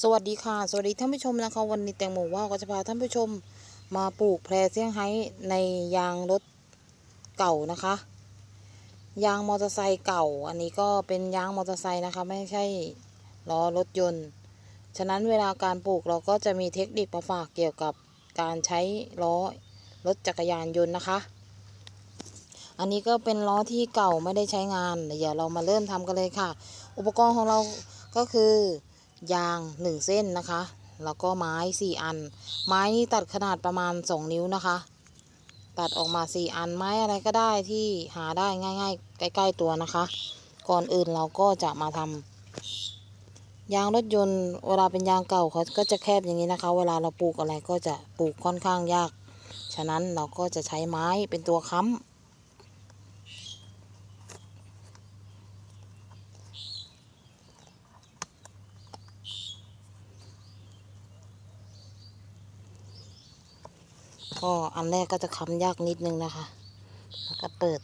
สวัสดีค่ะ สวัสดีท่านผู้ชมนะคะ วันนี้แตงโมว่าก็จะพาท่านผู้ชมมาปลูกแพรเซี่ยงไฮ้ในยางรถเก่านะคะ ยางมอเตอร์ไซค์เก่า อันนี้ก็เป็นยางมอเตอร์ไซค์นะคะ ไม่ใช่ล้อรถยนต์ ฉะนั้นเวลาการปลูกเราก็จะมีเทคนิคมาฝากเกี่ยวกับการใช้ล้อรถจักรยานยนต์นะคะ อันนี้ก็เป็นล้อที่เก่าไม่ได้ใช้งานเดี๋ยวเรามาเริ่มทำกันเลยค่ะ อุปกรณ์ของเราก็คือ ยางหนึ่งเส้นนะคะ แล้วก็ไม้สี่อัน ไม้นี่ตัดขนาดประมาณสองนิ้วนะคะ ตัดออกมาสี่อัน ไม้อะไรก็ได้ที่หาได้ง่ายๆ ใกล้ ๆ ตัวนะคะ ก่อนอื่นเราก็จะมาทำยางรถยนต์เวลาเป็นยางเก่าเขาก็จะแคบอย่างนี้นะคะ เวลาเราปลูกอะไรก็จะปลูกค่อนข้างยาก ฉะนั้นเราก็จะใช้ไม้เป็นตัวค้ำ ก็อันแรกก็จะค้ำยากนิดนึงนะคะ แล้วก็เปิด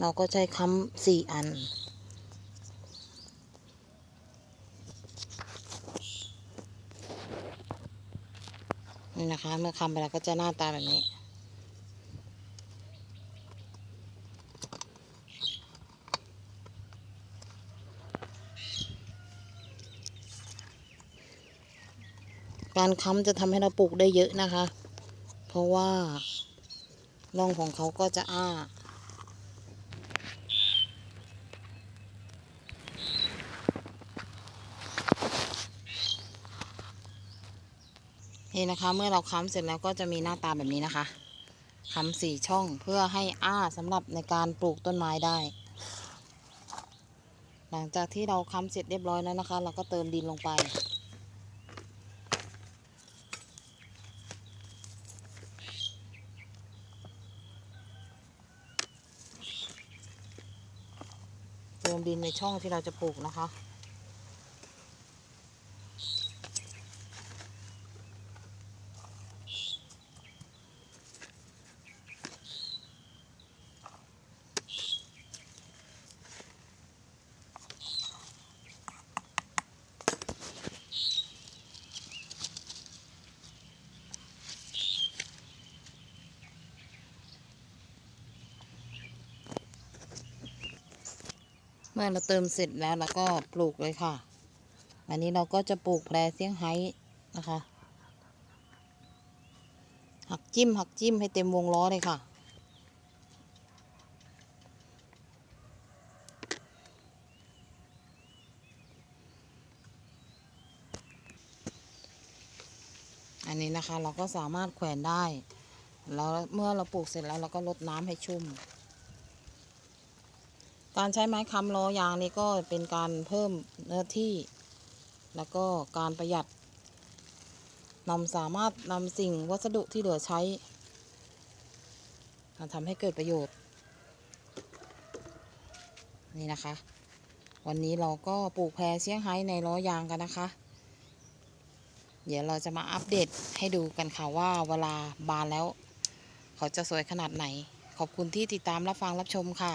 เราก็ใช้ค้ำสี่อันนี่นะคะ เมื่อค้ำไปแล้วก็จะหน้าตาแบบนี้ การค้ำจะทำให้เราปลูกได้เยอะนะคะ เพราะว่าร่องของเขาก็จะอ้านี่นะคะ เมื่อเราค้ำเสร็จแล้วก็จะมีหน้าตาแบบนี้นะคะค้ำสี่ช่องเพื่อให้อ้าสำหรับในการปลูกต้นไม้ได้ หลังจากที่เราค้ำเสร็จเรียบร้อยแล้วนะคะ เราก็เติมดินลงไป มดินในช่องที่เราจะปลูกนะคะ มื่อเราเติมเสร็จแล้วเราก็ปลูกเลยค่ะ อันนี้เราก็จะปลูกแพรเซี่ยงไฮ้นะคะ หักจิ้มหักจิ้มให้เต็มวงล้อเลยค่ะ อันนี้นะคะเราก็สามารถแขวนได้ แล้วเมื่อเราปลูกเสร็จแล้วเราก็ลดน้ำให้ชุ่ม การใช้ไม้ค้ำล้อยางนี่ก็เป็นการเพิ่มเนื้อที่ แล้วก็การประหยัดนำสามารถนำสิ่งวัสดุที่เหลือใช้มาทำให้เกิดประโยชน์ นี่นะคะ วันนี้เราก็ปลูกแพรเซี่ยงไฮ้ในล้อยางกันนะคะ เดี๋ยวเราจะมาอัปเดตให้ดูกันค่ะว่าเวลาบานแล้ว เขาจะสวยขนาดไหน ขอบคุณที่ติดตามรับฟังรับชมค่ะ